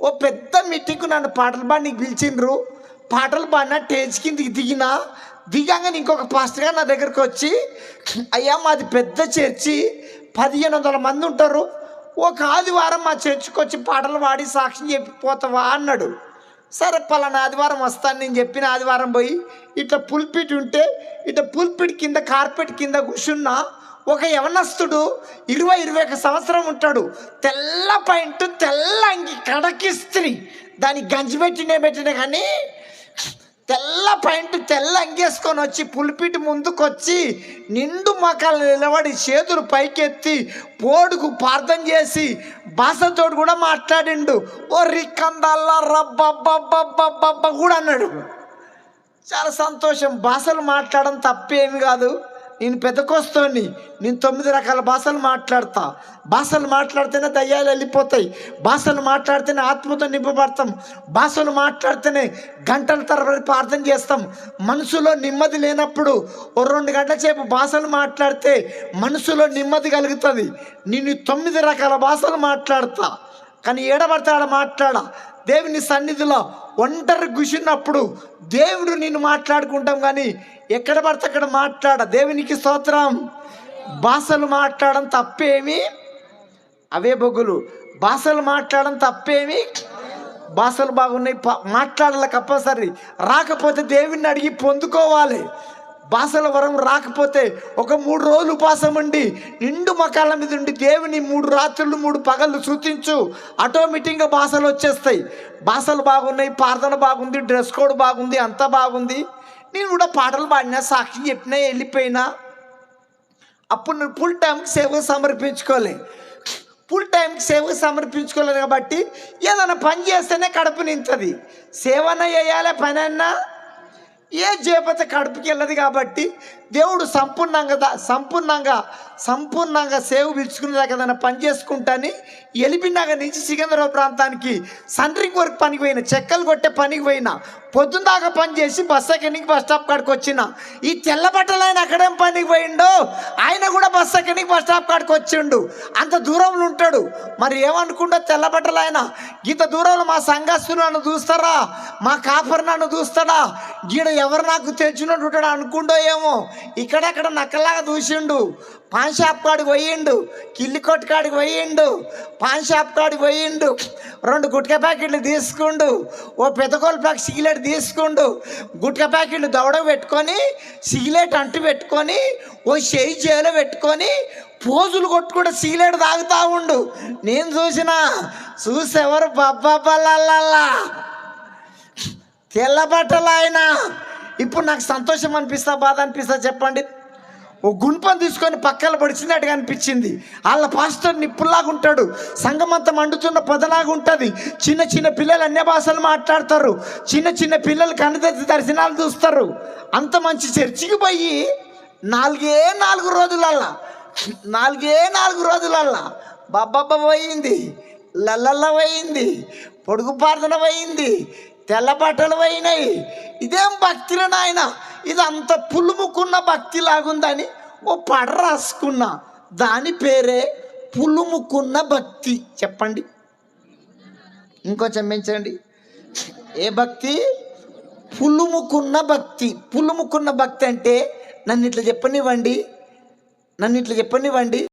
ఓ పెద్ద మీటింగ్కు నన్ను పాటలు పాడికి పిలిచిండ్రు. పాటలు బాగా టేజ్ కిందికి దిగినా దిగాక ఇంకొక పాస్టర్ గారు నా దగ్గరకు వచ్చి అయ్యా మాది పెద్ద చర్చి పదిహేను వందల మంది ఉంటారు. ఒక ఆదివారం మా చర్చికి వచ్చి పాటలు పాడి సాక్ష్యం చెప్పిపోతావా? అన్నాడు. సరే పలానా ఆదివారం వస్తాను నేను చెప్పిన ఆదివారం పోయి ఇట్లా పుల్పిట్ ఉంటే ఇట్లా పుల్పిట్ కింద కార్పెట్ కింద కూర్చున్నా ఒక యవనస్తుడు ఇరవై ఇరవై ఒక సంవత్సరం ఉంటాడు. తెల్ల పాయింట్ తెల్ల అంగి కడకిస్త్రీ. దాని గంజి పెట్టినే పెట్టిన కానీ తెల్ల పాయింట్ తెల్ల అంగేసుకొని వచ్చి పులిపిటి ముందుకొచ్చి నిండు మకాలు నిలబడి చేతులు పైకెత్తి పోడుకు ప్రార్థన చేసి భాషతోడు కూడా మాట్లాడిండు. ఓ రికందల్లా రబ్బబ్బబ్బబ్బబ్బ కూడా అన్నాడు. చాలా సంతోషం. భాషలు మాట్లాడడం తప్పేమి కాదు. నేను పెద్దకొస్తోని నేను తొమ్మిది రకాల భాషలు మాట్లాడతా. భాషలు మాట్లాడితేనే దయ్యాలు వెళ్ళిపోతాయి. భాషలు మాట్లాడితేనే ఆత్మతో నింపబడతాం. భాషలు మాట్లాడితేనే గంటల తరబడి ప్రార్థన చేస్తాం. మనసులో నెమ్మది లేనప్పుడు ఓ రెండు గంటల సేపు భాషలు మాట్లాడితే మనసులో నెమ్మది కలుగుతుంది. నేను తొమ్మిది రకాల భాషలు మాట్లాడతా. కానీ ఏడబడతాడ ఆడ మాట్లాడ? దేవుని సన్నిధిలో ఒంటరి కూర్చున్నప్పుడు దేవుడు నిన్ను మాట్లాడుకుంటాం కానీ ఎక్కడ పడితే అక్కడ మాట్లాడ. దేవునికి స్తోత్రం. భాషలు మాట్లాడడం తప్పేమి? అవే బొగ్గులు. భాషలు మాట్లాడడం తప్పేమి? భాషలు బాగున్నాయి. ప- మాట్లాడాలి కంపల్సరీ రాకపోతే దేవుణ్ణి అడిగి పొందుకోవాలి. భాషల వరం రాకపోతే ఒక మూడు రోజులు ఉపాసం ఉండి నిండు మకాల మీద ఉండి దేవుని మూడు రాత్రులు మూడు పగళ్ళు సూచించు. ఆటోమేటిక్గా భాషలు వచ్చేస్తాయి. భాషలు బాగున్నాయి ప్రార్థన బాగుంది డ్రెస్ కోడ్ బాగుంది అంతా బాగుంది. నేను కూడా పాటలు పాడినా సాక్షి చెప్పినా వెళ్ళిపోయినా. అప్పుడు నేను ఫుల్ టైంకి సేవ సమర్పించుకోలే. ఫుల్ టైంకి సేవ సమర్పించుకోలేదు కాబట్టి ఏదైనా పని చేస్తేనే కడుపు నింతది సేవన చేయాలి పని అన్నా ఏ చేపత కడుపుకి వెళ్ళదు కాబట్టి దేవుడు సంపూర్ణంగా సంపూర్ణంగా సంపూర్ణంగా సేవ పిలుచుకునేదాకా ఏదైనా పని చేసుకుంటాని? ఎలిపినాక నుంచి సికింద్రాబాద్ ప్రాంతానికి సండ్రింగ్ వర్క్ పనికి పోయిన చెక్కలు కొట్టే పనికి పోయిన పొద్దున్న దాకా పని చేసి బస్ ఎక్కడికి బస్ స్టాప్ కాడికి వచ్చిన ఈ తెల్ల బట్టలు ఆయన అక్కడేం పనికి పోయిండో? ఆయన కూడా బస్ ఎక్కడికి బస్ స్టాప్ కాడికి వచ్చిండు. అంత దూరంలో ఉంటాడు. మరి ఏమనుకుంటో తెల్ల బట్టలు ఆయన? ఇంత దూరంలో మా సంఘస్తులు నన్ను చూస్తారా? మా కాపర్ నన్ను చూస్తాడా? గీడ ఎవరు నాకు తెచ్చినట్టు ఉంటాడు అనుకుంటో ఏమో? ఇక్కడక్కడ నక్కలాగా చూసిండు పాన్ షాప్ కాడికి పోయిండు. కిల్లి కొట్టు కాడికి పోయిండు. పాన్ షాప్ కాడికి పోయిండు. రెండు గుట్క ప్యాకెట్లు తీసుకుండు. ఓ పెద్దకోలు ప్యాక్ సిగరెట్ తీసుకుండు. గుట్క ప్యాకెట్లు దవడ పెట్టుకొని సిగరెట్ అంటు పెట్టుకొని ఓ చేయి చేలో పెట్టుకొని పోజులు కొట్టుకుంటే సిగరెట్ తాగుతా ఉండు. నేను చూసిన చూసేవారు బబ్బబ్బలల్లా తెల్ల బట్టలు ఆయన. ఇప్పుడు నాకు సంతోషం అనిపిస్తా బాధ అనిపిస్తా చెప్పండి. ఓ గుణపం తీసుకొని పక్కన పడిచినట్టుగా అనిపించింది. వాళ్ళ పాస్టర్ నిప్పుల్లాగా ఉంటాడు. సంగమంతం మండుతున్న పొదలాగా ఉంటుంది. చిన్న చిన్న పిల్లలు అన్య భాషలు మాట్లాడతారు. చిన్న చిన్న పిల్లలు కనుదెత్తి దర్శనాలు చూస్తారు. అంత మంచి చర్చికి పోయి నాలుగే నాలుగు రోజులల్లా నాలుగే నాలుగు రోజులల్లా బబ్బబ్బ పోయింది లల్లల్ల పోయింది పొడుగు ప్రార్థన పోయింది తెల్ల బట్టలు పోయినాయి. ఇదేం భక్తిలో నాయన? ఇది అంత పులుముకున్న భక్తి లాగుందని ఓ పడ రాసుకున్నా. దాని పేరే పులుముకున్న భక్తి. చెప్పండి. ఇంకొంచెం పెంచండి ఏ భక్తి? పులుముకున్న భక్తి. పులుముకున్న భక్తి అంటే నన్ను ఇట్లా చెప్పనివ్వండి. నన్ను ఇట్లా చెప్పనివ్వండి.